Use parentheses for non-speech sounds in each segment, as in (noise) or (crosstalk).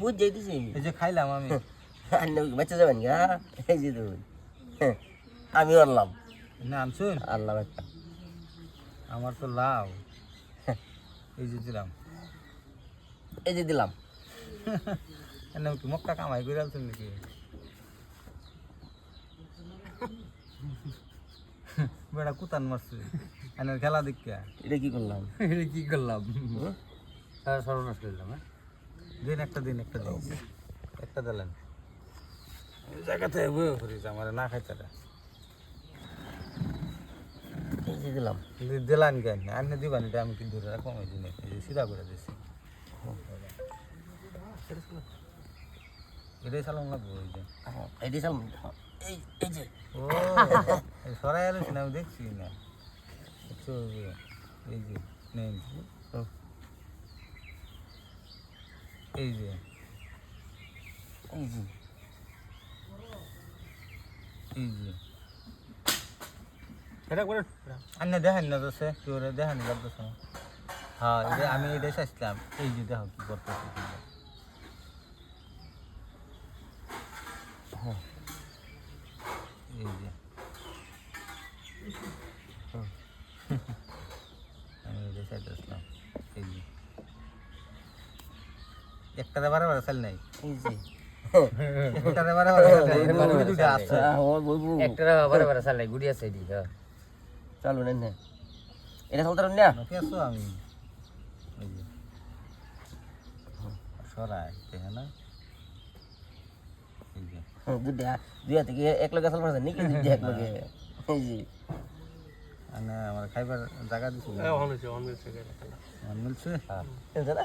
বুঝ যাইতেছি এই যে খাইলাম আমি আপনি বাচ্চা যাবেন গা এই যে দুধ আমি আনলাম না আনছুন আনলাম একটা আমার তো লাভ এই যে দিলাম এই যে দিলাম এনে কি মক্কা কামাই করে আলছেন নাকি বেড়া কুতান মারছে এনে খেলা দেখিয়া এটা কি করলাম এটা কি করলাম সর্বনাশ করলাম হ্যাঁ দিন একটা দিন একটা দিন। একটা দিলেন। জায়গাতে বয়ে করিস আমার না খাইতে দিলাম। দিলান কেন? আনে দিবান আমি কিন্তু কমাই দিন এই যে সিধা করে দিছি। এটাই চালাম লাগবো ওই যে। এই দিলাম এই যে। ও সরাই আলো না আমি দেখছি না। এই যে নেন। এই যে এই যে এই যে এটা করে আন্না দেখেন না তো সে কেউ দেখেন লাগতেছে না হ্যাঁ এটা আমি চাইছিলাম এই যে দেখো কি করতেছে। এই যে আমি চাইতেছিলাম এই যে একটাতে বারে বারে চাল নাই। এই যে। একটাতে বারে বারে চাল নাই। বারে দুটা চাল আছে। আহ, বলব। একটা বারে বারে চালাই গুড়ি আছে এদিক। হ্যাঁ চালু নেন না এটা চলতে না নাকি আছো আমি। এই সরাই দেখে না? এই দুটা দুইয়া থেকে এক লগে চাল মারছে নাকি? দুইটা এক লগে। এই যে। আমার খাইবার জায়গা দিছিল মিলছে এই যে না মিলছে এটা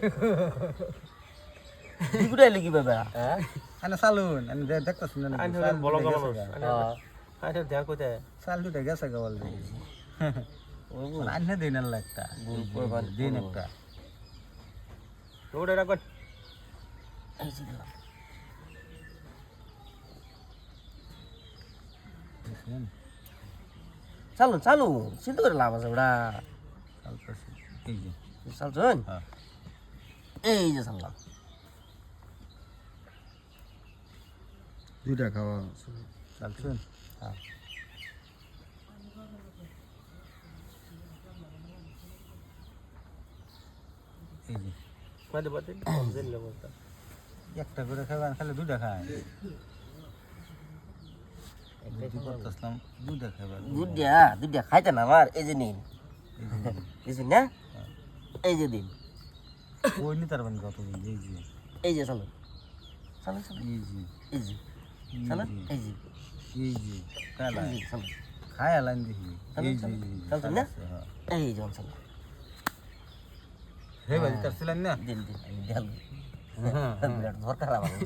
(laughs) দুটাই লাগি বাবা? হ্যাঁ? আনে চালুন আমি দেখতেছি না গা। আচ্ছা দেখ গেছে গা অলরেডি। আনে দিন আল্লাহ একটা। দিন একটা? চালু চালু চিন্তা করে লাভ আছে ওটা হ্যাঁ। এই যে চাললাম দুইটা খাওয়া চালছুন হ্যাঁ। একটা করে খাবেন খালি দুইটা খায়। দুধটা দুধটা খাইতে না আমার এই যে নিন। এই যে না? এই যে দিন। ওই নিতে পারবেন কত এই যে। এই যে চলো। চলো চলো। এই যে। এই যে। চলো এই যে। এই যে। চালু। খায় আলাইন দেখি। এই যে চালু। না? এই যে চলো হে ভাই তার ছিলেন না? দিন দিন আমি হ্যাঁ। বিরাট দরকার আমার। (laughs)